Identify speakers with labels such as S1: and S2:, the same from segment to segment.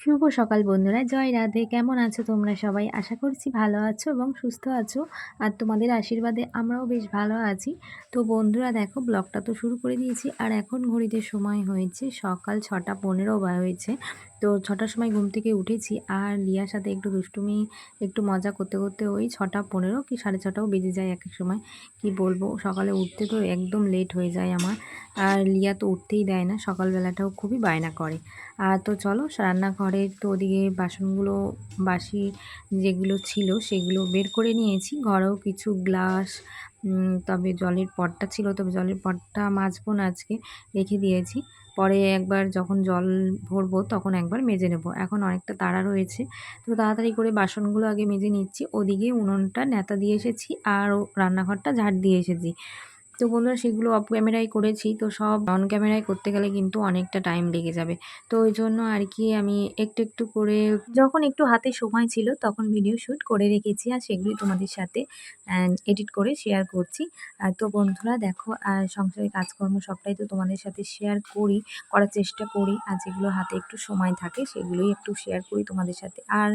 S1: শুভ সকাল বন্ধুরা। জয় রাধে। কেমন আছো তোমরা সবাই? আশা করছি ভালো আছো এবং সুস্থ আছো। আর তোমাদের আশীর্বাদে আমরাও বেশ ভালো আছি। তো বন্ধুরা, দেখো, ব্লগটা তো শুরু করে দিয়েছি। আর এখন ঘড়িতে সময় হয়েছে সকাল ছটা পনেরো বা হয়েছে। তো ছটার সময় ঘুম থেকে উঠেছি আর লিয়ার সাথে একটু দুষ্টুমি, একটু মজা করতে করতে ওই ছটা পনেরো কি সাড়ে ছটাও বেজে যায় এক এক সময়। কি বলব? সকালে উঠতে তো একদম লেট হয়ে যায় আমার। আর লিয়া তো উঠতেই দেয় না, সকালবেলাটাও খুবই বায়না করে। আর তো চলো রান্নাঘরে তো ওদিকে বাসনগুলো, বাসি যেগুলো ছিল সেগুলো বের করে নিয়েছি। ঘরেও কিছু গ্লাস তবে জলের পটটা ছিল, তবে জলের পটটা মাজবো না আজকে, রেখে দিয়েছি। পরে একবার যখন জল ভরবো তখন একবার মেজে নেব। এখন অনেকটা তাড়া রয়েছে। তো তাড়াতাড়ি করে বাসনগুলো আগে মেজে নিচ্ছি। ওদিকে উনুনটা নেতা দিয়ে এসেছি আর রান্নাঘরটা ঝাড় দিয়ে এসেছি। তো বন্ধুরা সেগুলো অফ ক্যামেরায় করেছি, তো সব অন ক্যামেরায় করতে গেলে কিন্তু অনেকটা টাইম লেগে যাবে। তো ওই জন্য আর কি আমি একটু একটু করে যখন একটু হাতে সময় ছিল তখন ভিডিও শ্যুট করে রেখেছি আর সেগুলি তোমাদের সাথে এডিট করে শেয়ার করছি। তো বন্ধুরা দেখো সংসারের কাজকর্ম সবটাই তো তোমাদের সাথে শেয়ার করি, করার চেষ্টা করি। আর যেগুলো হাতে একটু সময় থাকে সেগুলোই একটু শেয়ার করি তোমাদের সাথে। আর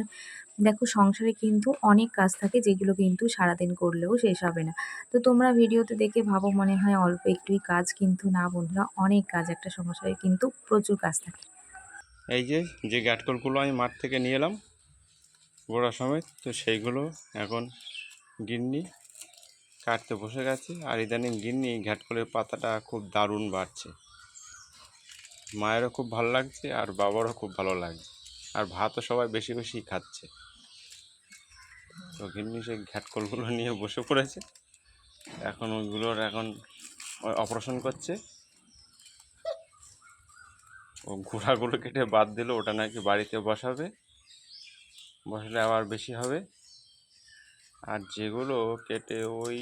S1: দেখো সংসারে কিন্তু অনেক কাজ থাকে যেগুলো কিন্তু সারাদিন করলেও শেষ হবে না। তো তোমরা ভিডিওতে দেখে ভাবো মনে হয় অল্প একটুই কাজ কিন্তু না বন্ধুরা, অনেক কাজ একটা সংসারে কিন্তু প্রচুর কাজ থাকে।
S2: এই যে যে গ্যাটকলগুলো আমি মাঠ থেকে নিয়ে এলাম গোড়া সমেত, তো সেইগুলো এখন গিন্নি কাটতে বসে গেছে। আর ইদানিং গিন্নি ঘ্যাটকলের পাতাটা খুব দারুণ বাড়ছে। মায়েরও খুব ভালো লাগছে আর বাবারও খুব ভালো লাগছে। আর ভাতও সবাই বেশি বেশি খাচ্ছে। তো সেই ঘ্যাটকলগুলো নিয়ে বসে পড়েছে। এখন ওইগুলোর এখন অপারেশন করছে। ও ঘোড়াগুলো কেটে বাদ দিল, ওটা নাকি বাড়িতে বসাবে। বসালে আবার বেশি হবে। আর যেগুলো কেটে ওই,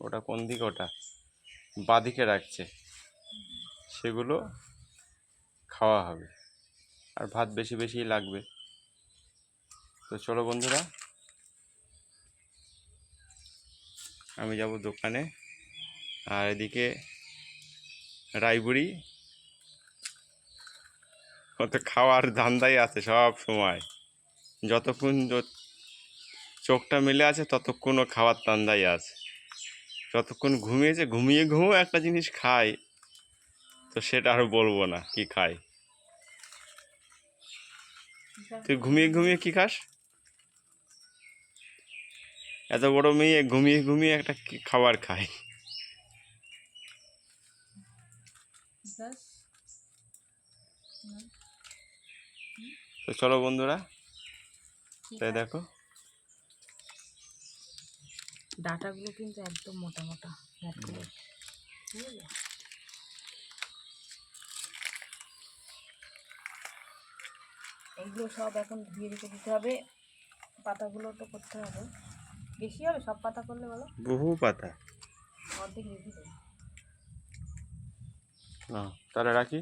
S2: ওটা কোন দিকে ওটা? বাদিকে রাখছে। সেগুলো খাওয়া হবে। আর ভাত বেশি বেশি লাগবে। তো চলো বন্ধুরা আমি যাব দোকানে। আর এদিকে রায়বুড়ি। কত খাওয়ার ধান্দাই আছে সব সময়। যতক্ষণ চোখটা মেলে আছে, ততক্ষণও খাওয়ার ধান্দাই আছে। যতক্ষণ ঘুমিয়েছে, ঘুমিয়ে ঘুমিয়ে একটা জিনিস খায়। তো সেটা আর বলব না, কি খায়। তুই ঘুমিয়ে ঘুমিয়ে কি খাস? এত বড় মেয়ে ঘুমিয়ে ঘুমিয়ে একটা খাবার খায়। তো চলো বন্ধুরা তাই দেখো।
S1: ডাটাগুলো কিন্তু একদম মোটা মোটা ঘ্যাটগুলো এইগুলো সব এখন ধুয়ে রেখে দিতে হবে পাতাগুলো তো করতে হবে। বেশি হবে সব পাতা করলে বলো।
S2: বহু পাতা।
S1: অর্ধেক রেখে দেবো।
S2: না তাহলে রাখি।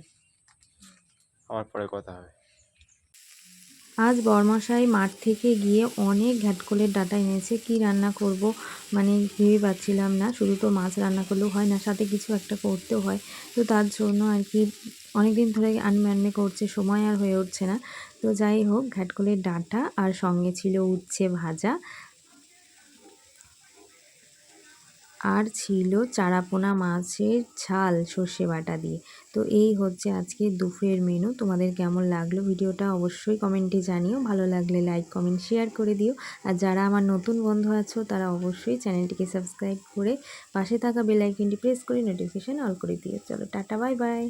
S2: আবার পরে কথা হবে।
S1: আজ বরমশাই মাঠ থেকে গিয়ে অনেক ঘ্যাটকলের ডাটা এনেছে। কি রান্না করব? মানে ভেবে পাচ্ছিলাম না। শুধু তো মাছ রান্না করলেও হয় না সাথে কিছু একটা করতেও হয়। তো তার জন্য আর কি অনেক দিন ধরে আনমে আনমে করছে সময় আর হয়ে উঠছে না। তো যাই হোক ঘ্যাটকলের ডাঁটা আর সঙ্গে ছিল উচ্ছে ভাজা। আর ছিল চারাপোনা মাছের ঝাল সর্ষে বাটা দিয়ে। তো এই হচ্ছে আজকে দুপুরের মেনু তোমাদের কেমন লাগল ভিডিওটা অবশ্যই কমেন্টে জানিও। ভালো লাগলে লাইক কমেন্ট শেয়ার করে দিও। আর যারা আমার নতুন বন্ধু আছো, তারা অবশ্যই চ্যানেলটিকে সাবস্ক্রাইব করে পাশে থাকা বেলাইকনটি প্রেস করে নোটিফিকেশান অল করে দিও। চলো, টাটা বাই বাই